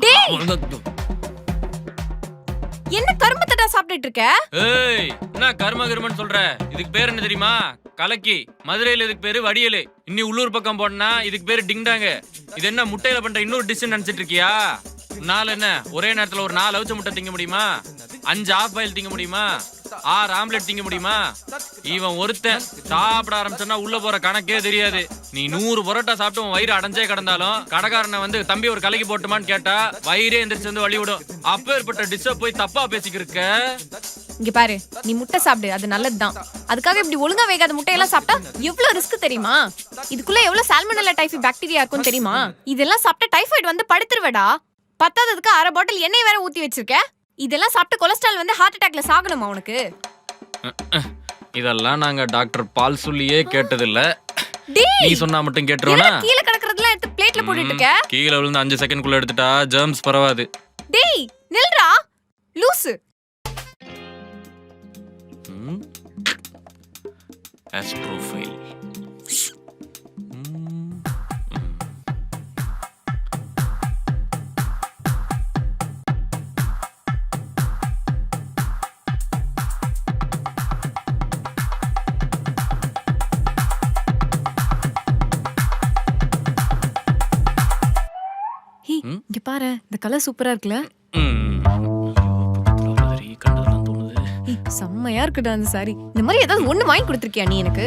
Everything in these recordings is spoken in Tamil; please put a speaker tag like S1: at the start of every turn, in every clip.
S1: டேய்! என்ன கருமத்தடா சாப்பிட்டுட்டு இருக்க?
S2: ஏய் என்ன கர்ம கர்மன்னு சொல்ற? இதுக்கு பேர் என்ன தெரியுமா? கலக்கி. மதுரையில இதுக்கு பேரு வடியலு. இன்னி உள்ளூர் பக்கம் போனா இதுக்கு பேரு டிங்டாங்க. இது என்ன முட்டையில பண்ற இன்னொரு டிஷ் நினைச்சிட்டு இருக்கியா? நாள் என்ன ஒரே நேரத்துல ஒரு நாலு அவிச்ச முட்டை திங்க முடியுமா? அஞ்சு ஆஃப் பாயில் திங்க முடியுமா? ஆறு ஆம்லெட் திங்க முடியுமா? இவன் ஒருத்தன் சாப்பிட ஆரம்பிச்சனா உள்ள போற கணக்கே தெரியாது. நீ நூறு பரோட்டா சாப்பிட்டு உன் வயிறு அடைஞ்சே கிடந்தாலும் கடைக்காரனை வந்து தம்பி ஒரு கலக்கி போட்டுமான்னு கேட்டா வயிறே எந்திரிச்சு வந்து வழி விடும். அப்பேற்பட்ட டிஷ்ஷை போய் தப்பா பேசிக்கிருக்க?
S1: இங்க பாரு நீ முட்டை சாப்பிடு அது நல்லதுதான். அதுக்காக இப்படி ஒழுங்கா வேகாத முட்டையெல்லாம் சாப்பிட்டா எவ்வளவு ரிஸ்க் தெரியுமா? இதுக்குள்ள எவ்வளவு சால்மனல்லா டைஃபி பாக்டீரியா இருக்கும் தெரியுமா? இதெல்லாம் சாப்பிட்டா டைஃபாய்டு வந்து படுத்துருவடா. பத்தாததுக்கு அரை பாட்டில் எண்ணெய் வேற ஊத்தி வச்சிருக்க. இதெல்லாம் சாப்பிட்டு கொலஸ்ட்ரால் வந்து ஹார்ட் அட்டாக்ல சாகணுமா உனக்கு?
S2: இதெல்லாம் நாங்க டாக்டர் பால் சொல்லியே கேட்டதில்ல. நீ சொன்னா மட்டும் கேட்டுருவனா?
S1: கீழே கிடக்குறதெல்லாம் எடுத்து பிளேட்ல போட்டுட்டு இருக்க
S2: கீழே விழுந்து அஞ்சு செகண்ட்குள்ள எடுத்துட்டா ஜெர்ம்ஸ் பரவாது.
S1: டேய் நில்றா. லூசு.
S2: ஆஸ்ட்ரோஃபைல்
S1: இங்க பாரு இந்த கலர் சூப்பரா இருக்குல்ல? செம்மையா இருக்குடா அந்த சாரி இந்த மாதிரி ஏதாவது ஒண்ணு வாங்கி கொடுத்துருக்கியா நீ எனக்கு?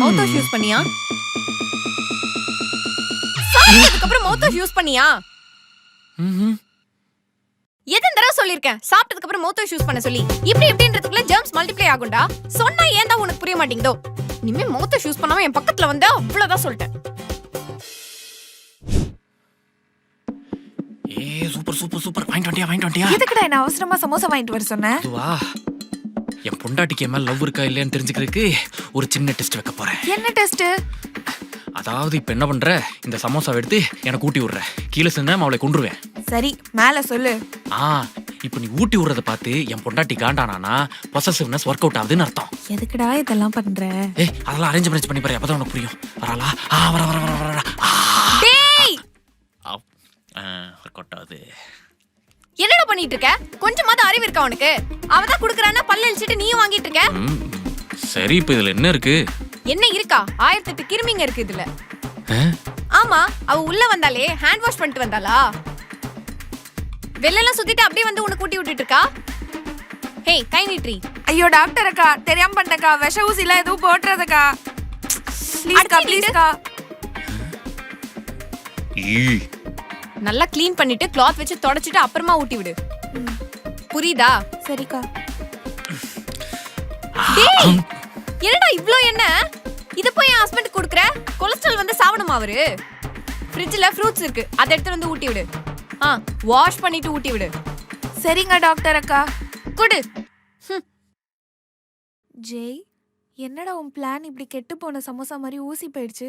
S1: மவுத் வாஷ் யூஸ் பண்ணியா? சாப்பிட்டதுக்கு அப்புறம் மவுத் வாஷ் யூஸ் பண்ணியா? எத்தனை தடவை சொல்லிருக்கேன் சாப்பிட்டதுக்கு அப்புறம் மவுத் வாஷ் யூஸ் பண்ண சொல்லி. இப்படி இப்படின்றதுக்குள்ள ஜெர்ம்ஸ் மல்டிப்ளை ஆகும்டா. சொன்னா ஏன் தான் உனக்கு புரிய மாட்டேங்குதோ? இனிமே மவுத் வாஷ் யூஸ் பண்ணாம என் பக்கத்துல வந்து அவ்வளவுதான் சொல்லிட்டேன்.
S2: ஏ சூப்பர் சூப்பர் சூப்பர் வாங்கிட்டு வண்டியா வாங்கிட்டு வண்டியா
S3: எதுக்குடா என்ன அவசரமா சமோசா வாங்கிட்டு வர சொன்ன?
S2: இதுவா என் பொண்டாட்டிக்கு என் மேல லவ் இருக்கா இல்லையான்னு தெரிஞ்சுக்கிறதுக்கு ஒரு சின்ன டெஸ்ட் வைக்க போறேன்.
S3: என்ன டெஸ்ட்
S2: அதாவது இப்ப என்ன பண்ற? இந்த சமோசாவை எடுத்து எனக்கு ஊட்டி விடுற. கீழே சின்ன அவளை கொண்டுருவேன்
S3: சரி மேல சொல்லு.
S2: ஆ இப்போ நீ ஊட்டி விடுறத பார்த்து என் பொண்டாட்டி காண்டானானா பொசசிவ்னஸ் ஒர்க் அவுட் ஆகுதுன்னு அர்த்தம்.
S3: எதுக்குடா இதெல்லாம் பண்ற?
S2: ஏய் அதெல்லாம் அரேஞ்ச் மேனேஜ் பண்ணி பாரு அப்பதான் உனக்கு புரியும். வராளா? ஆ வர வர வர வர,
S1: டேய்!
S2: ஒர்க் அவுட் ஆகுது.
S1: என்னடா பண்ணிட்டு இருக்க கொஞ்சமாவது அறிவு இருக்கா உனக்கு? அவ தான் குடுக்கறான்னா பல்ல இழிச்சிட்டு நீயும் வாங்கிட்டு இருக்க
S2: ம், சரி இப்போ இதுல என்ன இருக்கு?
S1: என்ன இருக்கா? ஆயிரத்தி எட்டு கிருமிங்க இருக்கு இதுல.
S2: ஆ?
S1: ஆமா அவ உள்ள வந்தாலே ஹேண்ட் வாஷ் பண்ணிட்டு வந்தாளா? வெளில சுத்திட்டு அப்படியே வந்து உனக்கு கூட்டி விட்டுட்டு இருக்கா ஹே கை நீட்ரி
S3: ஐயோ டாக்டர் அக்கா தெரியாம பண்ணக்கா விஷ ஊசிலாம் எதுவும் போட்டுறதுக்கா. ப்ளீஸ்க்கா
S1: அடிச்சு
S3: ப்ளீஸ்க்கா
S2: ஈ
S1: நல்லா க்ளீன் பண்ணிட்டு கிளாத் வச்சு தொடச்சிட்டு அப்புறமா ஊட்டி விடு. புரியுதா?
S3: சரிக்கா.
S1: டேய் என்னடா இவ்ளோ என்ன இத போய் என் ஹஸ்பண்ட் குடுக்குற? கொலஸ்ட்ரால் வந்து சாவணுமா அவரு? ஃப்ரிட்ஜ்ல ஃப்ரூட்ஸ் இருக்கு. அதை எடுத்து வந்து ஊட்டி விடு. ஆ வாஷ் பண்ணிட்டு ஊட்டி விடு.
S3: சரிங்க டாக்டர் அக்கா.
S1: குடு.
S3: ஜெய் என்னடா உன் பிளான் இப்படி கெட்டு போன சமோசா மாதிரி ஊசி போயிடுச்சு?